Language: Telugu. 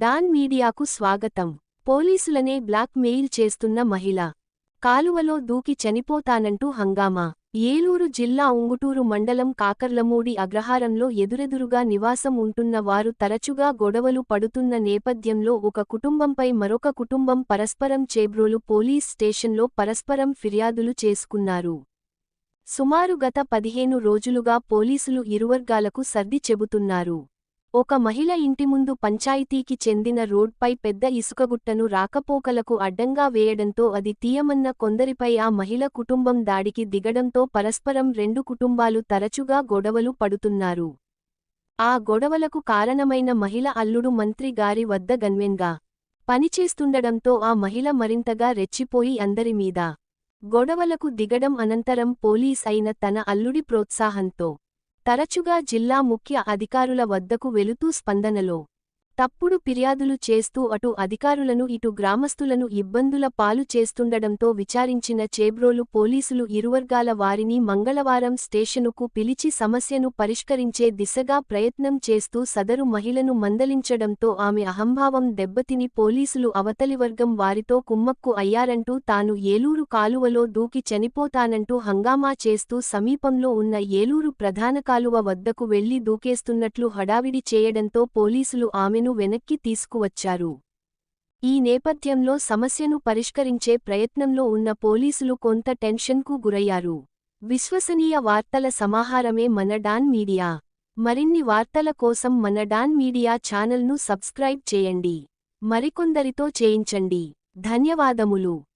డాన్ మీడియాకు స్వాగతం. పోలీసులనే బ్లాక్ మెయిల్ చేస్తున్న మహిళ. కాలువలో దూకి చనిపోతానంటూ హంగామా. ఏలూరు జిల్లా ఉంగుటూరు మండలం కాకర్లమూడి అగ్రహారంలో ఎదురెదురుగా నివాసం ఉంటున్న వారు తరచుగా గొడవలు పడుతున్న నేపథ్యంలో ఒక కుటుంబంపై మరొక కుటుంబం పరస్పరం చేబ్రోలు పోలీస్ స్టేషన్లో పరస్పరం ఫిర్యాదులు చేసుకున్నారు. సుమారు గత పదిహేను రోజులుగా పోలీసులు ఇరువర్గాలకు సర్ది చెబుతున్నారు. ఒక మహిళ ఇంటి ముందు పంచాయతీకి చెందిన రోడ్పై పెద్ద ఇసుకగుట్టను రాకపోకలకు అడ్డంగా వేయడంతో అది తీయమన్న కొందరిపై ఆ మహిళ కుటుంబం దాడికి దిగడంతో పరస్పరం రెండు కుటుంబాలు తరచుగా గొడవలు పడుతున్నారు. ఆ గొడవలకు కారణమైన మహిళ అల్లుడు మంత్రి గారి వద్ద గన్వెన్గా పనిచేస్తుండడంతో ఆ మహిళ మరింతగా రెచ్చిపోయి అందరిమీద గొడవలకు దిగడం అనంతరం పోలీస్ అయిన తన అల్లుడి ప్రోత్సాహంతో తరచుగా జిల్లా ముఖ్య అధికారుల వద్దకు వెళుతూ స్పందనలో తప్పుడు ఫిర్యాదులు చేస్తూ అటు అధికారులను ఇటు గ్రామస్తులను ఇబ్బందుల పాలు చేస్తుండడంతో విచారించిన చేబ్రోలు పోలీసులు ఇరువర్గాల వారిని మంగళవారం స్టేషనుకు పిలిచి సమస్యను పరిష్కరించే దిశగా ప్రయత్నం చేస్తూ సదరు మహిళను మందలించడంతో ఆమె అహంభావం దెబ్బతిని పోలీసులు అవతలివర్గం వారితో కుమ్మక్కు అయ్యారంటూ తాను ఏలూరు కాలువలో దూకి చనిపోతానంటూ హంగామా చేస్తూ సమీపంలో ఉన్న ఏలూరు ప్రధాన కాలువ వద్దకు వెళ్ళి దూకేస్తున్నట్లు హడావిడి చేయడంతో పోలీసులు ఆమెను వెనక్కి తీసుకువచ్చారు. ఈ నేపథ్యంలో సమస్యను పరిష్కరించే ప్రయత్నంలో ఉన్న పోలీసులు కొంత టెన్షన్కు గురయ్యారు. విశ్వసనీయ వార్తల సమాహారమే మన డాన్ మీడియా. మరిన్ని వార్తల కోసం మన డాన్ మీడియా ఛానల్ను సబ్స్క్రైబ్ చేయండి. మరికొందరితో చేయించండి. ధన్యవాదములు.